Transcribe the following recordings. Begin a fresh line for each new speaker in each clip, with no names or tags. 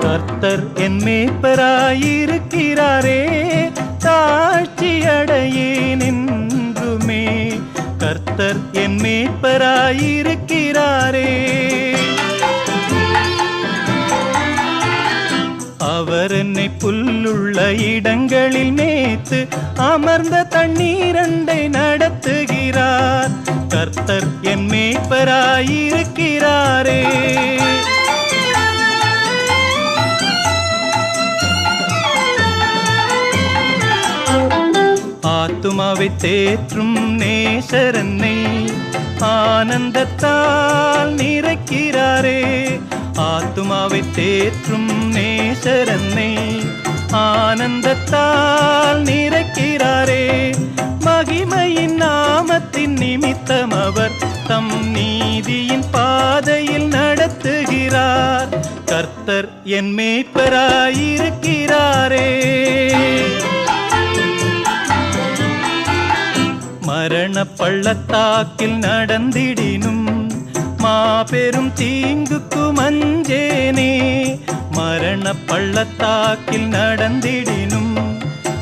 கர்த்தர் என் மேய்ப்பராயிருக்கிறாரே தாழ்ச்சி அடையேன் என்றுமே. கர்த்தர் என் மேய்ப்பராயிருக்கிறாரே. அவர் என்னை புல்லுள்ள இடங்களில் மேய்த்து அமர்ந்த தண்ணீரண்டை நடத்துகிறார். கர்த்தர் என் மேய்ப்பராயிருக்கிறாரே. ஆத்துமாவை தேற்றும் நேசரன்னை ஆனந்தத்தால் நிறைக்கிறாரே. ஆத்துமாவை தேற்றும் நேசரன்னை ஆனந்தத்தால் நிறைக்கிறாரே. மகிமையின் நாமத்தின் நிமித்தம் அவர் தம் நீதியின் பாதையில் நடத்துகிறார். கர்த்தர் என் மேய்ப்பராயிருக்கிறாரே மரண பள்ளத்தாக்கில் நடந்திடினும் மாபெரும் தீங்குக்கு மஞ்சேனே மரண பள்ளத்தாக்கில் நடந்திடினும்.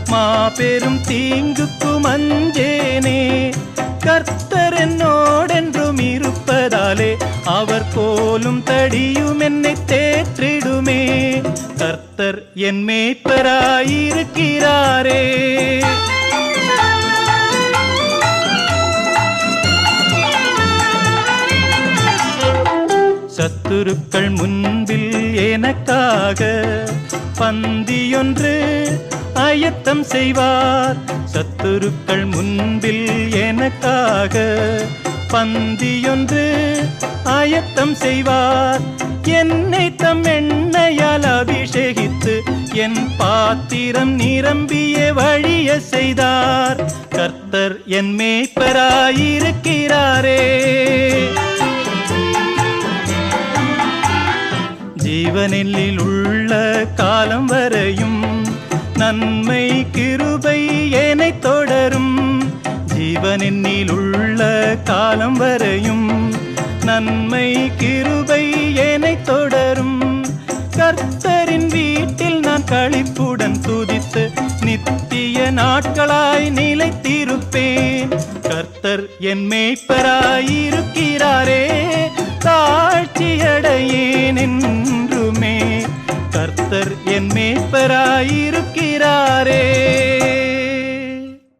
மாபெரும் தீங்குக்கு மஞ்சேனே கர்த்தர் என்னோடென்றும் இருப்பதாலே அவர் போலும் தடியும் என்னை தேற்றிடுமே. கர்த்தர் என் மேய்ப்பராயிருக்கிறாரே. சத்துருக்கள் முன்பில் எனக்காக பந்தியொன்று ஆயத்தம் செய்வார். சத்துருக்கள் முன்பில் எனக்காக பந்தியொன்று ஆயத்தம் செய்வார். என்னை தம் எண்ணெயால் அபிஷேகித்து என் பாத்திரம் நிரம்பிய வழிய செய்தார். கர்த்தர் என் மேய்ப்பராயிருக்கிறாரே. ஜீவனில் உள்ள காலம் வரையும் நன்மை கிருபை என தொடரும். ஜீவனில் உள்ள காலம் வரையும் நன்மை கிருபை என தொடரும். கர்த்தரின் வீட்டில் நான் கழிப்புடன் துதித்து நித்திய நாட்களாய் நிலைத்திருப்பேன். கர்த்தர் என் மேய்ப்பராயிருக்கிறாரே மேய்ப்பராயிருக்கிறாரே